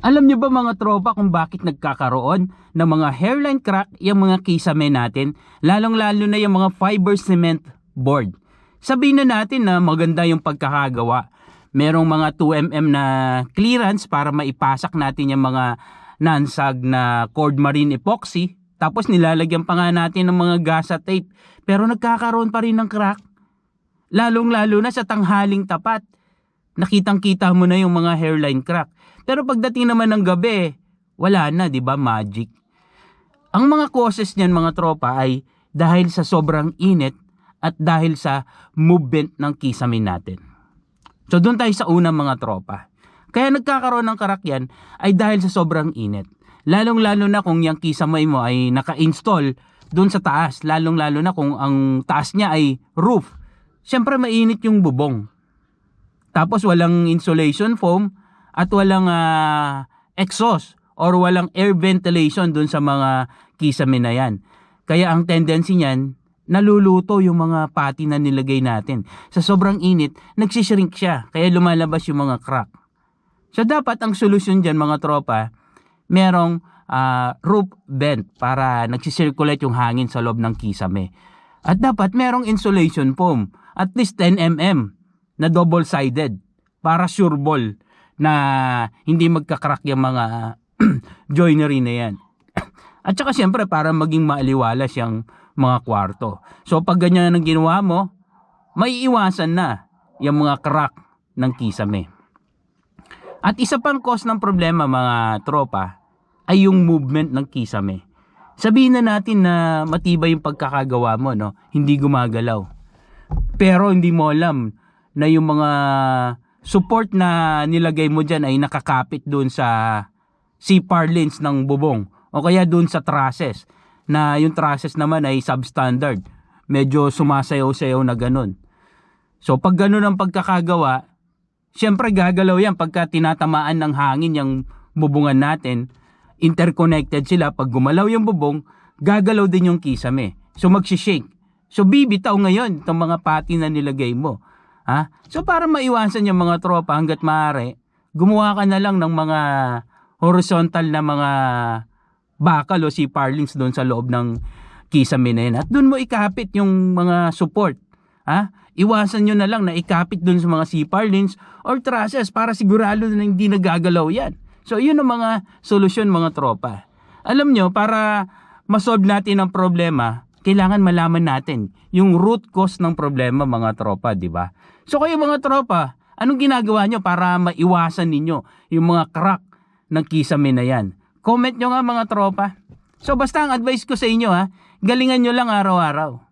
Alam nyo ba mga tropa kung bakit nagkakaroon ng mga hairline crack yung mga kisame natin, lalong-lalo na yung mga fiber cement board. Sabihin na natin na maganda yung pagkakagawa. Merong mga 2mm na clearance para maipasak natin yung mga nansag na cord marine epoxy. Tapos nilalagyan pa nga natin ng mga gasa tape. Pero nagkakaroon pa rin ng crack. Lalong-lalo na sa tanghaling tapat nakitang-kita mo na yung mga hairline crack. Pero pagdating naman ng gabi, wala na, 'di ba? Magic. Ang mga causes niyan mga tropa ay dahil sa sobrang init at dahil sa movement ng kisame natin. So doon tayo sa unang mga tropa. Kaya nagkakaroon ng crack yan ay dahil sa sobrang init. Lalong-lalo na kung yung kisame mo ay naka-install doon sa taas. Lalong-lalo na kung ang taas niya ay roof. Siyempre mainit yung bubong. Tapos walang insulation foam at walang ah, exhaust or walang air ventilation dun sa mga kisame na yan. Kaya ang tendency niyan, naluluto yung mga pati na nilagay natin. Sa sobrang init, nagsishrink siya. Kaya lumalabas yung mga crack. So dapat ang solusyon dyan mga tropa, merong ah, roof vent para nagsisirculate yung hangin sa loob ng kisame. At dapat merong insulation foam, at least 10 mm na double-sided para sure ball na hindi magkakrak yung mga joinery na yan. At saka siyempre para maging maaliwalas yung mga kwarto. So pag ganyan ang ginawa mo, may iwasan na yung mga crack ng kisame. At isa pang cause ng problema mga tropa ay yung movement ng kisame. Sabihin na natin na matibay yung pagkakagawa mo, no? Hindi gumagalaw. Pero hindi mo alam na yung mga support na nilagay mo dyan ay nakakapit doon sa C-par lines ng bubong o kaya doon sa trusses na yung trusses naman ay substandard. Medyo sumasayaw-sayaw na ganun. So pag ganun ang pagkakagawa, syempre gagalaw yan pagka tinatamaan ng hangin yung bubungan natin. Interconnected sila. Pag gumalaw yung bubong, gagalaw din yung kisame. So magsishake. So bibitaw ngayon itong mga pati na nilagay mo. Ha? So para maiwasan yung mga tropa hanggat maaari, gumawa ka na lang ng mga horizontal na mga bakal o si parlings doon sa loob ng kisame na. At doon mo ikapit yung mga support. Ha? Iwasan nyo na lang na ikapit doon sa mga C-parlings or trusses para sigurado na hindi nagagalaw yan. So yun ang mga solusyon mga tropa. Alam nyo, para masolve natin ang problema, kailangan malaman natin yung root cause ng problema mga tropa, di ba? So kayo mga tropa, anong ginagawa nyo para maiwasan ninyo yung mga crack ng kisame na yan? Comment nyo nga mga tropa. So basta ang advice ko sa inyo ha, galingan nyo lang araw-araw.